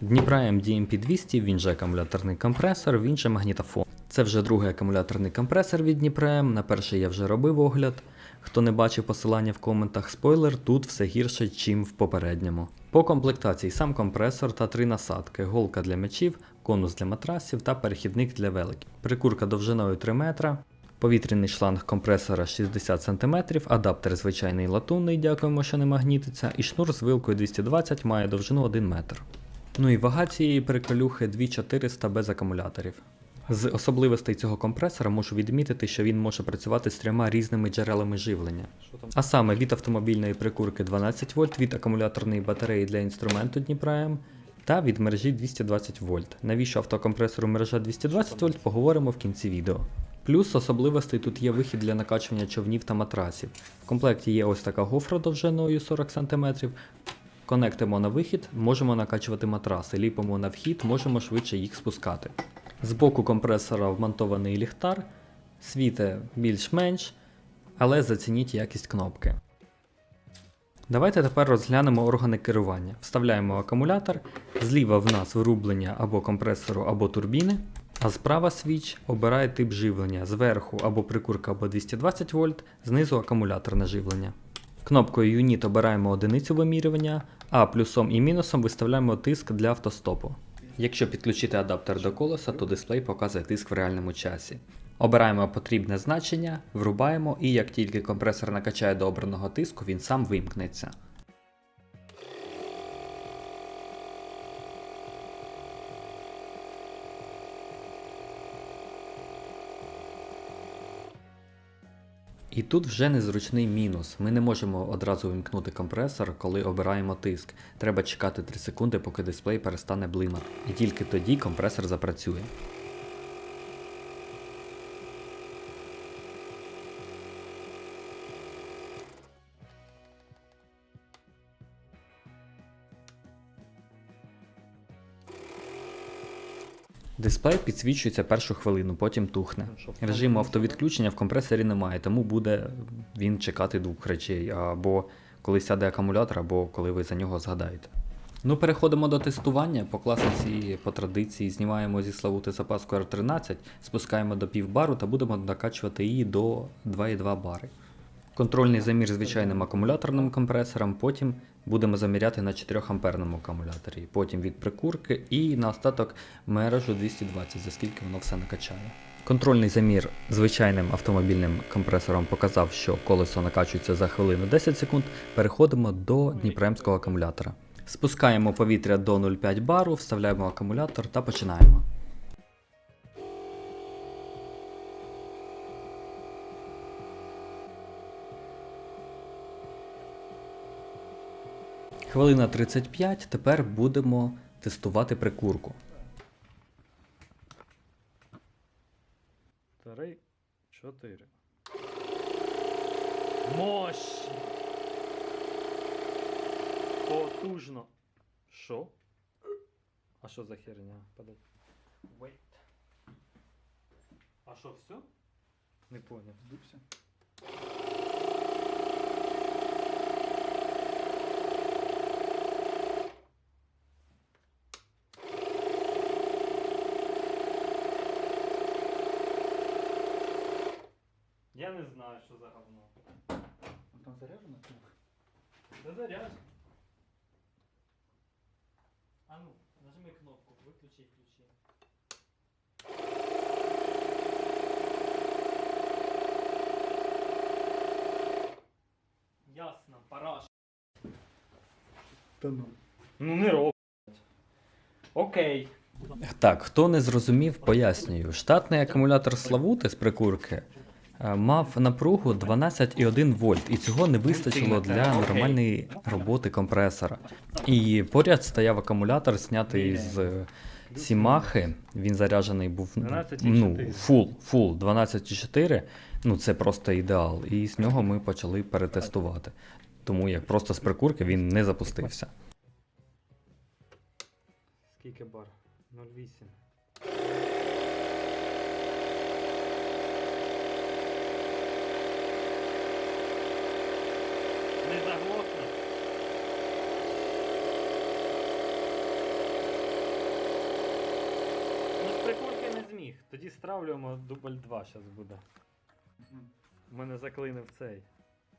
Дніпра MDMP 200, він же акумуляторний компресор, він же магнітофон. Це вже другий акумуляторний компресор від Дніпра М. На перший я вже робив огляд. Хто не бачив посилання в коментах, спойлер, тут все гірше, чим в попередньому. По комплектації сам компресор та три насадки: голка для мечів, конус для матрасів та перехідник для великів. Прикурка довжиною 3 метра. Повітряний шланг компресора 60 см, адаптер звичайний латунний, дякуємо, що не магнітиться, і шнур з вилкою 220 має довжину 1 метр. Ну і вага цієї приколюхи 2400 без акумуляторів. З особливостей цього компресора можу відмітити, що він може працювати з трьома різними джерелами живлення. А саме від автомобільної прикурки 12 вольт, від акумуляторної батареї для інструменту Дніпра М та від мережі 220 вольт. Навіщо автокомпресору мережа 220 вольт, поговоримо в кінці відео. Плюс особливостей тут є вихід для накачування човнів та матрасів. В комплекті є ось така гофра довжиною 40 см. Конектимо на вихід, можемо накачувати матраси, ліпимо на вхід, можемо швидше їх спускати. З боку компресора вмонтований ліхтар, світе більш-менш, але зацініть якість кнопки. Давайте тепер розглянемо органи керування. Вставляємо акумулятор, зліва в нас вирублення або компресору, або турбіни, а справа свіч обирає тип живлення зверху або прикурка або 220 вольт, знизу акумуляторне живлення. Кнопкою Unit обираємо одиницю вимірювання, а плюсом і мінусом виставляємо тиск для автостопу. Якщо підключити адаптер до колеса, то дисплей показує тиск в реальному часі. Обираємо потрібне значення, врубаємо і як тільки компресор накачає до обраного тиску, він сам вимкнеться. І тут вже незручний мінус. Ми не можемо одразу вимкнути компресор, коли обираємо тиск. Треба чекати 3 секунди, поки дисплей перестане блимати. І тільки тоді компресор запрацює. Дисплей підсвічується першу хвилину, потім тухне. Режиму автовідключення в компресорі немає, тому буде він чекати двох речей, або коли сяде акумулятор, або коли ви за нього згадаєте. Ну, переходимо до тестування. По класиці, по традиції, знімаємо зі Славути запаску R13, спускаємо до півбару та будемо накачувати її до 2,2 бари. Контрольний замір звичайним акумуляторним компресором, потім будемо заміряти на 4 амперному акумуляторі, потім від прикурки і на остаток мережу 220, за скільки воно все накачає. Контрольний замір звичайним автомобільним компресором показав, що колесо накачується за хвилину 10 секунд. Переходимо до дніпремського акумулятора. Спускаємо повітря до 0,5 бару, вставляємо акумулятор та починаємо. Хвилина 35, тепер будемо тестувати прикурку. Три, чотири. Мощ! Потужно. Що? А що за херня? Подай. Wait. А що, все? Не поняв. Здувся. Не знаю, що за говно. Там заряджена кнопка? Да заряд. А ну, нажми кнопку, выключи и включи. Ясно, пора. ж. Та ну. Ну не роб. Окей. Так, хто не зрозумів, пояснюю. Штатний акумулятор Славути з прикурки мав напругу 12,1 вольт, і цього не вистачило для нормальної роботи компресора. І поряд стояв акумулятор, знятий з е, Сімахи. Він заряджений був ну, фул, фул 12,4. Ну це просто ідеал. І з нього ми почали перетестувати. Тому як просто з прикурки він не запустився. Скільки бар? 0,8. не заглохне. Ну, з не зміг. Тоді стравлюємо дубль 2 зараз буде. У мене заклинив цей.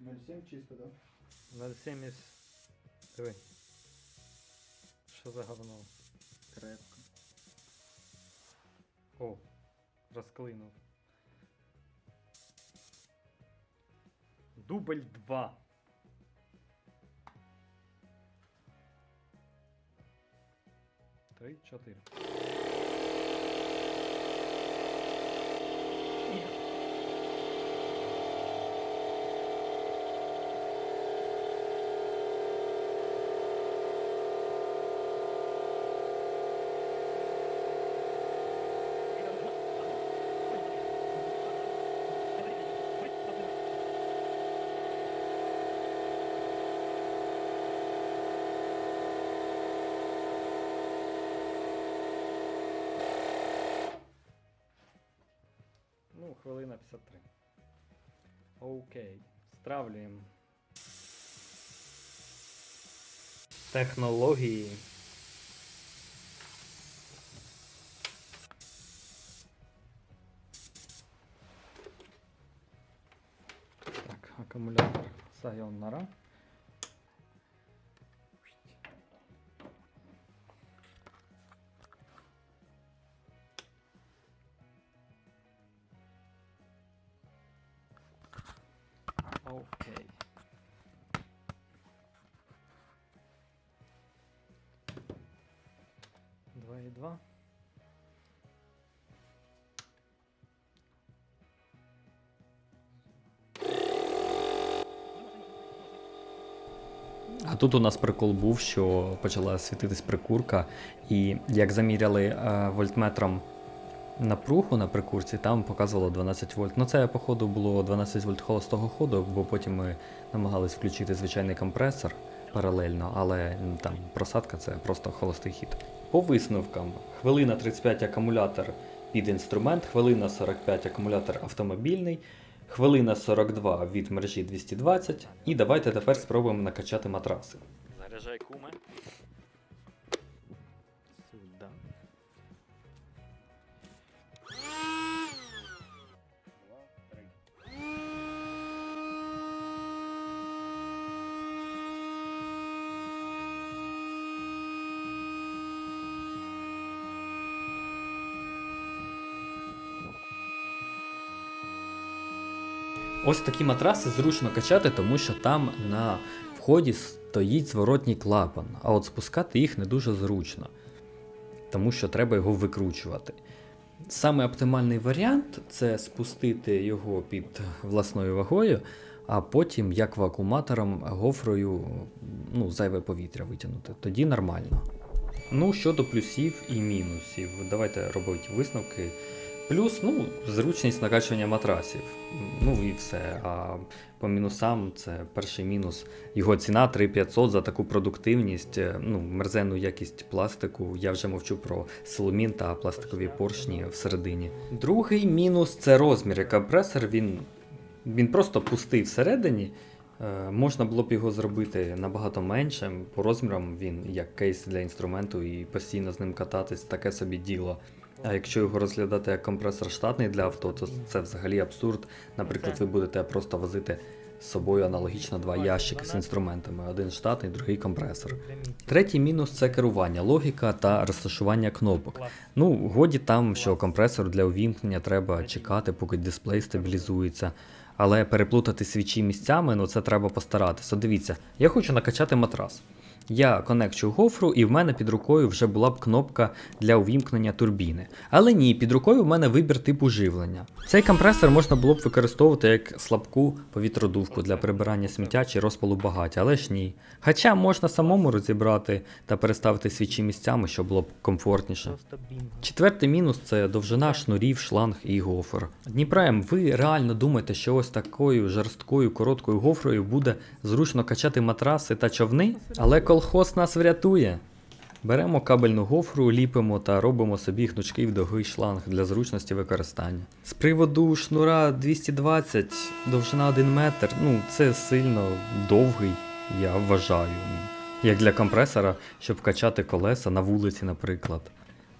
0,7 чисто, так? Да? 0,7 із... Диви. Що за говно? Крепко. О, розклинув. Дубль 2. 3, 4. Хвилина 53. Окей. Стравлюємо. Технології. Так, акумулятор Сайонара. Окей. Два і два. А тут у нас прикол був, що почала світитись прикурка, і як заміряли е, вольтметром напругу на прикурці, там показувало 12 вольт. Ну це, походу, було 12 вольт холостого ходу, бо потім ми намагались включити звичайний компресор паралельно, але там просадка це просто холостий хід. По висновкам, хвилина 35 акумулятор під інструмент, хвилина 45 акумулятор автомобільний, хвилина 42 від мережі 220. І давайте тепер спробуємо накачати матраси. Заряджай куме. Сюди. Ось такі матраси зручно качати, тому що там на вході стоїть зворотній клапан, а от спускати їх не дуже зручно, тому що треба його викручувати. Саме оптимальний варіант це спустити його під власною вагою, а потім, як вакууматором, гофрою ну, зайве повітря витягнути. Тоді нормально. Ну, щодо плюсів і мінусів, давайте робити висновки. Плюс, ну, зручність накачування матрасів. Ну і все. А по мінусам це перший мінус. Його ціна 3500 за таку продуктивність, е, ну, мерзенну якість пластику. Я вже мовчу про силумін та пластикові поршні всередині. Другий мінус це розмір. Компресор він, він просто пустий всередині. Е, Можна було б його зробити набагато меншим. По розмірам він як кейс для інструменту і постійно з ним кататись, таке собі діло. А якщо його розглядати як компресор штатний для авто, то це взагалі абсурд. Наприклад, ви будете просто возити з собою аналогічно два ящики з інструментами: один штатний, другий компресор. Третій мінус це керування, логіка та розташування кнопок. Ну, годі там, що компресор для увімкнення треба чекати, поки дисплей стабілізується. Але переплутати свічі місцями, ну це треба постаратися. Дивіться, я хочу накачати матрас. Я конекчу гофру, і в мене під рукою вже була б кнопка для увімкнення турбіни. Але ні, під рукою в мене вибір типу живлення. Цей компресор можна було б використовувати як слабку повітродувку для прибирання сміття чи розпалу багаття, але ж ні. Хоча можна самому розібрати та переставити свічі місцями, щоб було б комфортніше. Четвертий мінус це довжина шнурів, шланг і гофр. Дніпрем, ви реально думаєте, що ось такою жорсткою короткою гофрою буде зручно качати матраси та човни? Але колхоз нас врятує. Беремо кабельну гофру, ліпимо та робимо собі гнучкий вдовгий шланг для зручності використання. З приводу шнура 220, довжина 1 метр, ну це сильно довгий, я вважаю. Як для компресора, щоб качати колеса на вулиці, наприклад.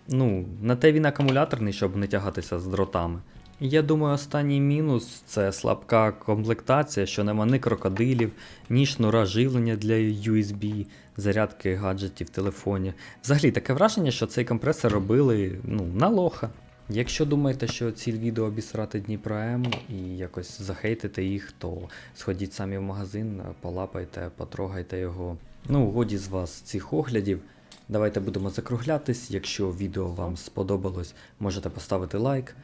Ну, на те він акумуляторний, щоб не тягатися з дротами. Я думаю, останній мінус це слабка комплектація, що нема ні крокодилів, ні шнура живлення для USB, зарядки гаджетів в телефоні. Взагалі таке враження, що цей компресор робили ну, на лоха. Якщо думаєте, що ціль відео обісрати Дніпро М і якось захейтити їх, то сходіть самі в магазин, полапайте, потрогайте його. Ну, годі з вас цих оглядів. Давайте будемо закруглятись. Якщо відео вам сподобалось, можете поставити лайк.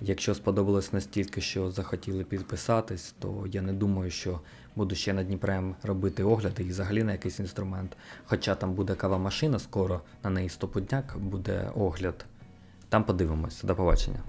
Якщо сподобалось настільки, що захотіли підписатись, то я не думаю, що буду ще над Дніпрем робити огляди і взагалі на якийсь інструмент. Хоча там буде кава машина скоро, на неї стопудняк буде огляд. Там подивимось. До побачення.